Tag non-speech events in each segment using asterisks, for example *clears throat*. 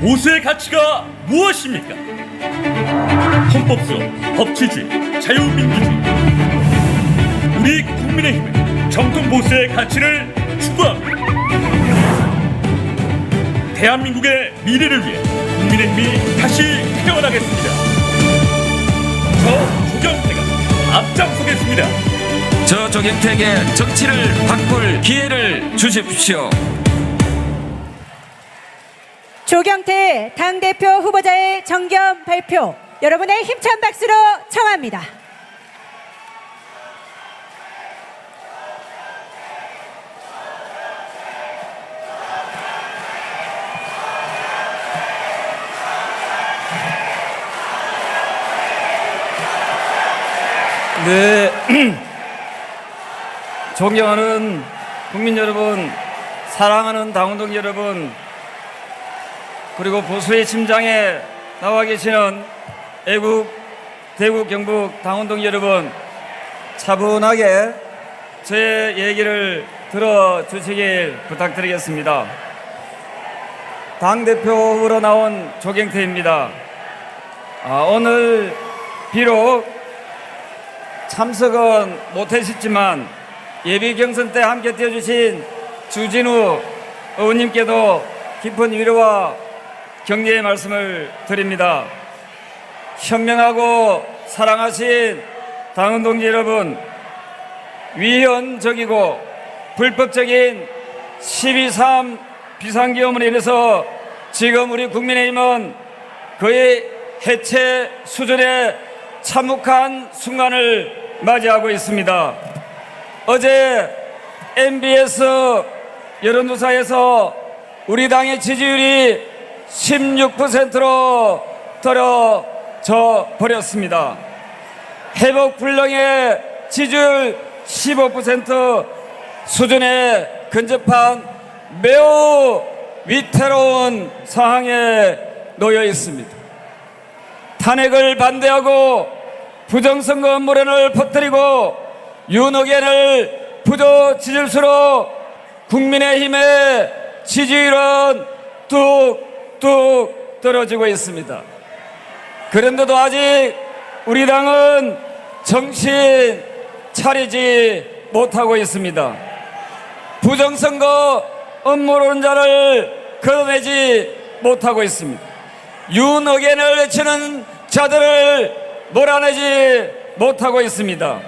보수의 가치가 무엇입니까? 헌법성, 법치주의, 자유민주주의. 우리 국민의힘은 정통 보수의 가치를 추구합니다. 대한민국의 미래를 위해 국민의힘이 다시 태어나겠습니다. 저 조경태가 앞장서겠습니다. 저 조경택의 정치를 바꿀 기회를 주십시오. 조경태 당대표 후보자의 정견 발표 여러분의 힘찬 박수로 청합니다. 네. *clears throat* 존경하는 국민 여러분, 사랑하는 당원동 여러분, 그리고 보수의 심장에 나와 계시는 애국, 대구, 경북 당원동 여러분, 차분하게 저의 얘기를 들어주시길 부탁드리겠습니다. 당대표 후보로 나온 조경태입니다. 아, 오늘 비록 참석은 못하셨지만 예비 경선 때 함께 뛰어주신 주진우 의원님께도 깊은 위로와 격려의 말씀을 드립니다. 현명하고 사랑하신 당원 동지 여러분, 위헌적이고 불법적인 12.3 비상기업으로 인해서 지금 우리 국민의힘은 거의 해체 수준의 참혹한 순간을 맞이하고 있습니다. 어제 MBS 여론조사에서 우리 당의 지지율이 16%로 떨어져 버렸습니다. 회복 불능의 지지율 15% 수준에 근접한 매우 위태로운 상황에 놓여 있습니다. 탄핵을 반대하고 부정선거 음모론을 퍼뜨리고 윤호견을 부조 지질수로 국민의힘의 지지율은 뚝 뚝 떨어지고 있습니다. 그런데도 아직 우리 당은 정신 차리지 못하고 있습니다. 부정선거 음모론자를 걷어내지 못하고 있습니다. 윤어겐을 외치는 자들을 몰아내지 못하고 있습니다.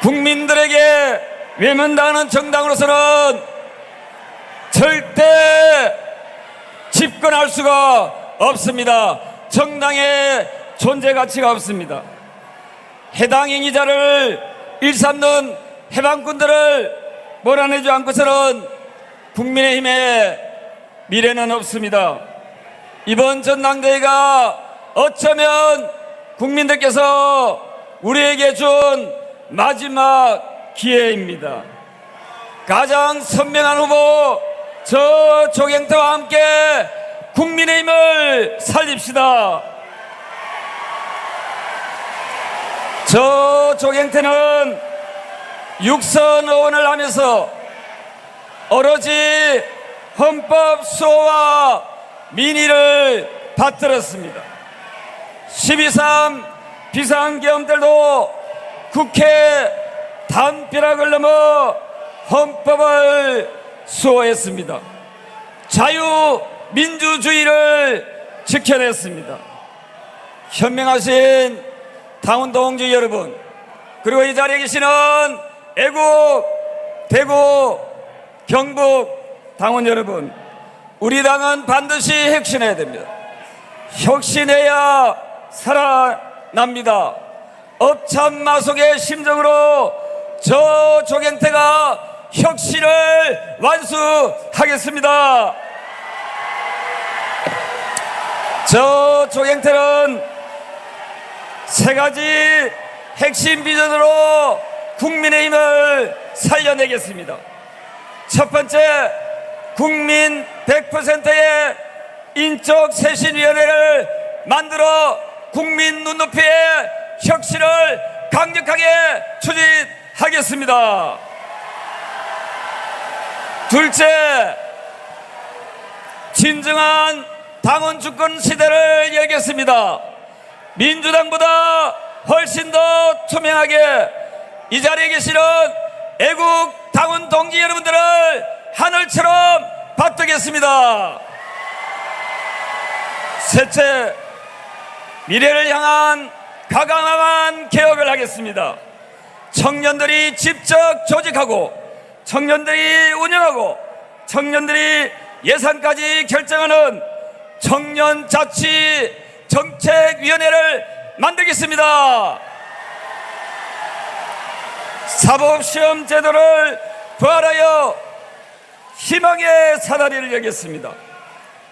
국민들에게 외면당하는 정당으로서는 절대 집권할 수가 없습니다. 정당의 존재 가치가 없습니다. 해당 행위자를 일삼는 해방군들을 몰아내지 않고서는 국민의힘의 미래는 없습니다. 이번 전당대회가 어쩌면 국민들께서 우리에게 준 마지막 기회입니다. 가장 선명한 후보 저 조경태와 함께 국민의 힘을 살립시다. 저 조경태는 육선 의원을 하면서 오로지 헌법 수호와 민의를 받들었습니다. 12.3 비상계엄들도 국회 담벼락을 넘어 헌법을 수호했습니다. 자유민주주의를 지켜냈습니다. 현명하신 당원 동지 여러분, 그리고 이 자리에 계시는 애국, 대구, 경북 당원 여러분, 우리 당은 반드시 혁신해야 됩니다. 혁신해야 살아납니다. 업참마속의 심정으로 저 조경태가 혁신을 완수하겠습니다. 저 조경태는 세 가지 핵심 비전으로 국민의힘을 살려내겠습니다. 첫 번째, 국민 100%의 인적 쇄신위원회를 만들어 국민 눈높이의 혁신을 강력하게 추진하겠습니다. 둘째, 진정한 당원 주권 시대를 열겠습니다. 민주당보다 훨씬 더 투명하게 이 자리에 계시는 애국 당원 동지 여러분들을 하늘처럼 받들겠습니다. 셋째, 미래를 향한 가감한 개혁을 하겠습니다. 청년들이 직접 조직하고 청년들이 운영하고 청년들이 예산까지 결정하는 청년자치 정책위원회를 만들겠습니다. 사법시험 제도를 부활하여 희망의 사다리를 여겠습니다.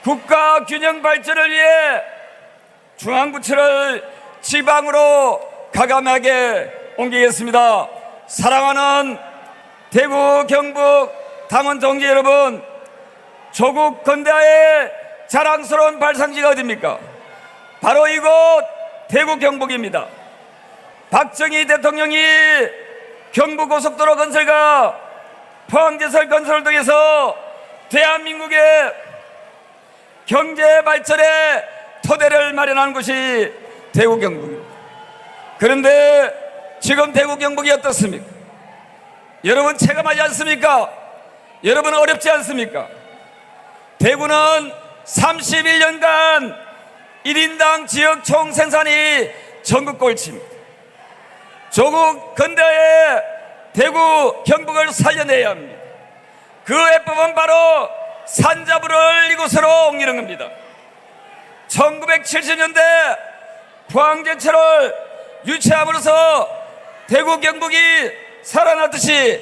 국가 균형 발전을 위해 중앙부처를 지방으로 가감하게 옮기겠습니다. 사랑하는 대구 경북 당원 동지 여러분, 조국 건대의 자랑스러운 발상지가 어딥니까? 바로 이곳 대구 경북입니다. 박정희 대통령이 경부고속도로 건설과 포항제설 건설을 통해서 대한민국의 경제 발전의 토대를 마련한 곳이 대구 경북입니다. 그런데 지금 대구 경북이 어떻습니까? 여러분 체감하지 않습니까? 여러분 어렵지 않습니까? 대구는 31년간 1인당 지역 총 생산이 전국 꼴찌입니다. 조국 근대의 대구 경북을 살려내야 합니다. 그 해법은 바로 산자부를 이곳으로 옮기는 겁니다. 1970년대 포항제철을 유치함으로써 대구 경북이 살아났듯이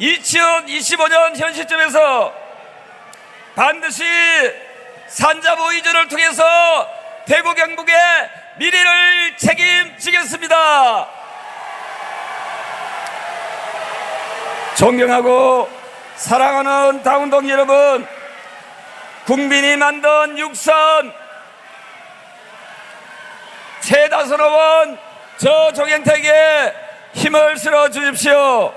2025년 현 시점에서 반드시 산자부 이전을 통해서 대구 경북의 미래를 책임지겠습니다. 존경하고 사랑하는 당운동 여러분, 국민이 만든 육선 최다스러운 저 조경택에 힘을 실어 주십시오.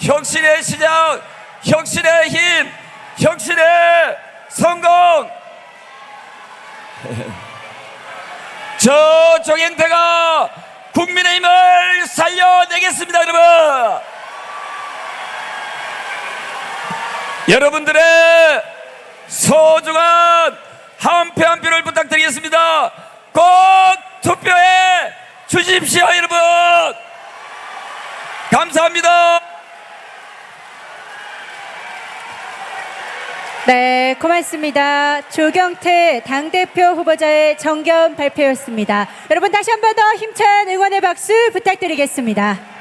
혁신의 시작, 혁신의 힘, 혁신의 성공. *laughs* 저 조경태가 국민의 힘을 살려내겠습니다, 여러분. 여러분들의 소중한 한 표 한 표를 부탁드리겠습니다. 꼭 투표해 주십시오, 여러분. 감사합니다. 네, 고맙습니다. 조경태 당대표 후보자의 정견 발표였습니다. 여러분 다시 한 번 더 힘찬 응원의 박수 부탁드리겠습니다.